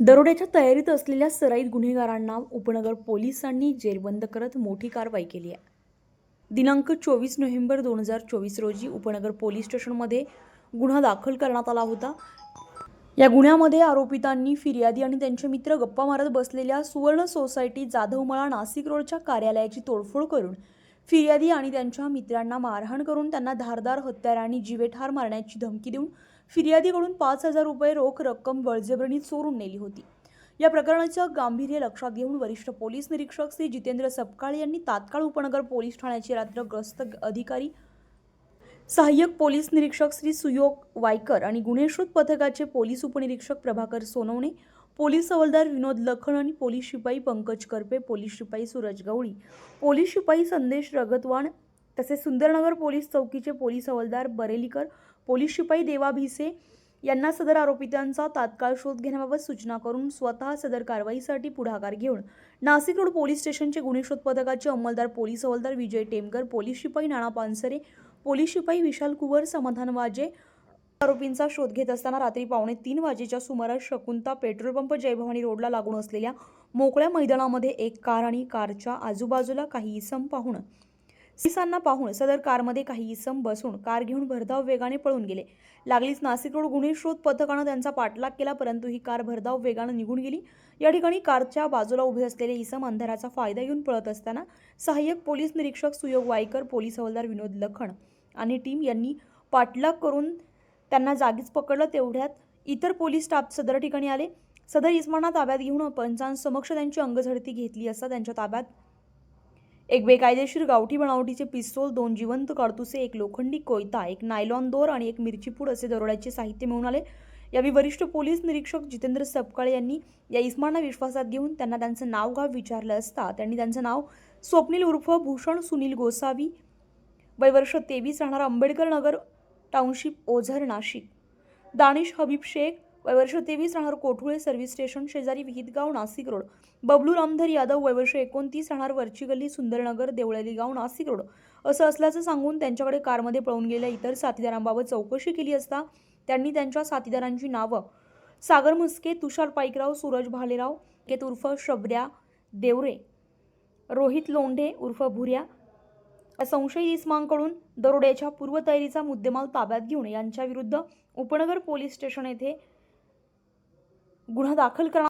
दरोड्याच्या तयारीत असलेल्या सराईत गुन्हेगारांना उपनगर पोलिसांनी जेरबंद करत मोठी कारवाई केली आहे. दिनांक चोवीस नोव्हेंबर दोन हजार चोवीस रोजी उपनगर पोलीस स्टेशनमध्ये गुन्हा दाखल करण्यात आला होता. या गुन्ह्यामध्ये आरोपितांनी फिर्यादी आणि त्यांचे मित्र गप्पा मारत बसलेल्या सुवर्ण सोसायटी जाधवमळा नाशिक रोडच्या कार्यालयाची तोडफोड करून फिर्यादी आणि त्यांच्या मित्रांना मारहाण करून त्यांना धारदार हत्यारांनी जीवेठार मारण्याची धमकी देऊन फिर्यादीकडून पाच हजार रुपये रोख रक्कम बळजबरीने चोरून नेली होती. या प्रकरणाचं गांभीर्य लक्षात घेऊन वरिष्ठ पोलीस निरीक्षक श्री जितेंद्र सपकाळ यांनी तात्काळ उपनगर पोलीस ठाण्याचे रात्र अधिकारी सहाय्यक पोलीस निरीक्षक श्री सुयोग वायकर आणि गुन्हेशोध पथकाचे पोलीस उपनिरीक्षक प्रभाकर सोनवणे पोलीस हवालदार विनोद लखन आणि पोलीस शिपाई पंकज करपे पोलीस शिपाई सूरज गवळी. पोलीस शिपाई संदेश रगतवाण तसेच सुंदरनगर पोलीस चौकीचे पोलीस हवालदार बरेलीकर पोलीस शिपाई देवा भिसे यांना सदर आरोपितांचा तात्काळ शोध घेण्याबाबत सूचना करून स्वतः सदर कारवाईसाठी पुढाकार घेऊन नाशिक रोड पोलीस स्टेशनचे गुन्हे शोध पथकाचे अंमलदार पोलीस हवालदार विजय टेमकर पोलीस शिपाई नाना पानसरे पोलीस शिपाई विशाल कुवर समाधान वाजे आरोपींचा शोध घेत असताना रात्री पावणे तीन वाजेच्या सुमारास शकुंता पेट्रोल पंप जयभवानी रोडला लागून असलेल्या मोकळ्या मैदानामध्ये एक कार आणि कारच्या आजूबाजूला काही इसम पाहून सिसांना पाहून सदर कारमध्ये काही इसम बसून कार घेऊन भरधाव वेगाने पळून गेले. लागलीच नाशिक रोड गुन्हे शोध पथकानं त्यांचा पाठलाग केला परंतु ही कार भरधाव वेगानं निघून गेली. या ठिकाणी कारच्या बाजूला उभे असलेले इसम अंधाराचा फायदा घेऊन पळत असताना सहाय्यक पोलीस निरीक्षक सुयोग वायकर पोलीस हवालदार विनोद लखण आणि टीम यांनी पाठलाग करून त्यांना जागीच पकडलं तेवढ्यात इतर पोलीस स्टाफ सदर ठिकाणी आले. सदर इस्माना ताब्यात घेऊन पंचांसमक्ष त्यांची अंगझडती घेतली असता त्यांच्या ताब्यात एक बेकायदेशीर गावठी बनावटीचे पिस्तोल दोन जिवंत काडतुसे एक लोखंडी कोयता एक नायलॉन दोर आणि एक मिरचीपूड असे दरोड्याचे साहित्य मिळून आले. यावेळी वरिष्ठ पोलीस निरीक्षक जितेंद्र सपकाळे यांनी या इस्मांना विश्वासात घेऊन त्यांना त्यांचं नाव गाव विचारलं असता त्यांनी त्यांचं नाव स्वप्नील उर्फ भूषण सुनील गोसावी वय वर्ष तेवीस राहणार आंबेडकर नगर टाउनशिप ओझर नाशिक. दानिश हबीब शेख वयवर्ष तेवीस राहणार कोठुळे सर्व्हिस स्टेशन शेजारी विहितगाव नाशिक रोड. बबलू रामधर यादव वयवर्ष एकोणतीस राहणार वरची गल्ली सुंदरनगर देवळाली गाव नाशिक रोड. असं असल्याचं सांगून त्यांच्याकडे कारमध्ये पळून गेलेल्या इतर साथीदारांबाबत चौकशी केली असता त्यांनी त्यांच्या साथीदारांची नावं. सागर म्हस्के तुषार पाईकराव सूरज भालेराव केत उर्फ शबऱ्या देवरे रोहित लोंढे उर्फ भुऱ्या या संशयित इसमांकडून दरोड्याच्या पूर्वतयारीचा मुद्देमाल ताब्यात घेऊन यांच्याविरुद्ध उपनगर पोलीस स्टेशन येथे गुन्हा दाखल करणार